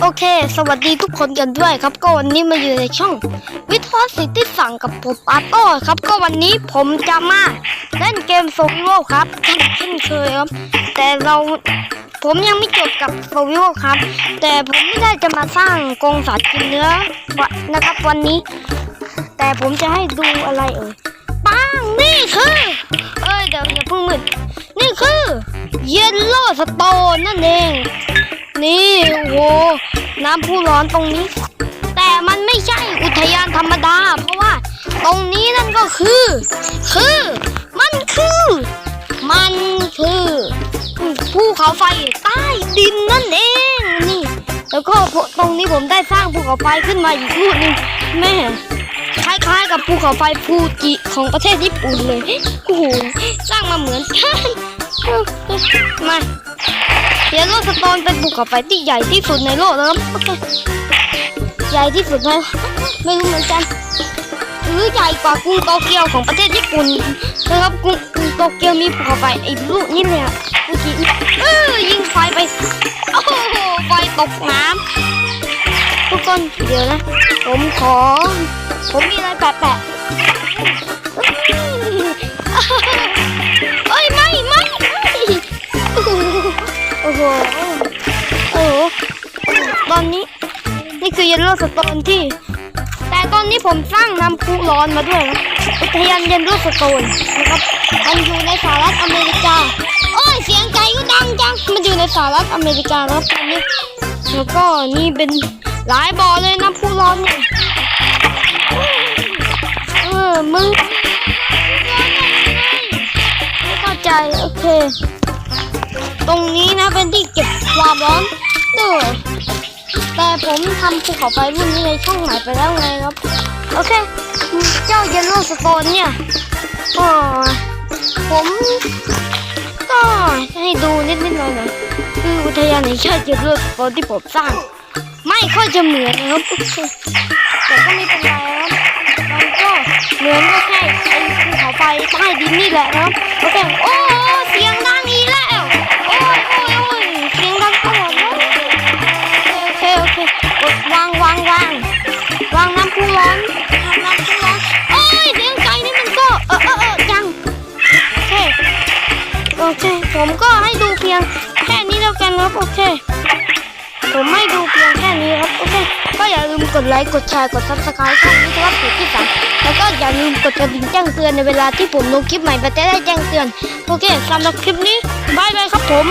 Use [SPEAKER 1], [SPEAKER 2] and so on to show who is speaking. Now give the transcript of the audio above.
[SPEAKER 1] โอเค สวัสดีทุกคนกันด้วยครับ ก็วันนี้มาอยู่ในช่องวิทยาสิทธิสั่งกับผมอาร์โต้ครับ ก็วันนี้ผมจะมาเล่นเกมโซวิโวครับเช่นเคยครับ แต่เราผมยังไม่จบกับโซวิโวครับ แต่ผมไม่ได้จะมาสร้างกรงสัตว์กินเนื้อวะนะครับวันนี้ แต่ผมจะให้ดูอะไรเอ่ยปังนี่คือ เอ้ยเดี๋ยวอย่าเพิ่งมึนนี่คือเยลโล่สโตนนั่นเอง นี่โอ้โหน้ำพุร้อนตรงนี้ แต่มันไม่ใช่อุทยานธรรมดา เพราะว่า ตรงนี้นั่นก็คือ คือ มันคือ มันคือภูเขาไฟใต้ดินนั่นเองนี่ แล้วก็ตรงนี้ผมได้สร้างภูเขาไฟขึ้นมาอีกลูกนึงแม่คล้ายๆ กับภูเขาไฟฟูจิของประเทศญี่ปุ่นเลยโอ้โหสร้างมาเหมือนกันมา ยลโลสโตนเป็นภูเขาไฟที่ใหญ่ที่สุดในโลกนะครับโอเคใหญ่ที่สุดในไม่รู้เหมือนกันหรือใหญ่กว่ากรุงโตเกียวของประเทศญี่ปุ่นนะครับกรุงกรุงโตเกียวมีภูเขาไฟไอ้ลูกนี่เลยอะเมื่อกี้เออยิงไฟไปโอ้โหไฟตกน้ำทุกคนเดี๋ยวนะ ผมขอ ผมมีอะไรแปะๆเอ้ หโอ้โหตอนนี้นี่คือเยลโล่สโตนที่ แต่ตอนนี้ผมสร้างน้ำพุร้อนมาด้วยนะอุทยานเยลโล่สโตนนะครับมันอยู่ในสหรัฐอเมริกา โอ้ยเสียงไก่ก็ดังจังมันอยู่ในสหรัฐอเมริกาครับตอนนี้แล้วก็นี่เป็นหลายบ่อเลยน้ำพุร้อนเนี่ยเออมึงไม่เข้าใจโอเค ตรงนี้นะเป็นที่เก็บความร้อนด้วยแต่ผมทำภูเขาไฟรุ่นนี้ในช่องใหม่ไปแล้วไงครับ โอเค เจ้าเยลโล่สโตนเนี่ยก็ผมก็ให้ดูนิดนิดหน่อยหน่อยคืออุทยานแห่งชาติเยลโล่สโตนที่ผมสร้าง ไม่ค่อยจะเหมือนนะครับแต่ก็ไม่เป็นไรครับมันก็เหมือนก็แค่ไอ้ภูเขาไฟใต้ดินนี่แหละนะครับโอเคโอ้างวางวางวางน้ำพุร้อนน้ำพุร้อนโอ้ยเสียงไก่นี่มันก็เออเออเออยังโอเคโอเค ผมก็ให้ดูเพียงแค่นี้แล้วกันครับโอเค ผมไม่ดูเพียงแค่นี้ครับโอเค ก็อย่าลืมกดไลค์กดแชร์กดซับสไครต์ช่องนี้ครับเพจที่สามแล้วก็อย่าลืมกดกระดิ่งแจ้งเตือนในเวลาที่ผมลงคลิปใหม่ไปจะได้แจ้งเตือนโอเคสำหรับคลิปนี้บายบายครับผม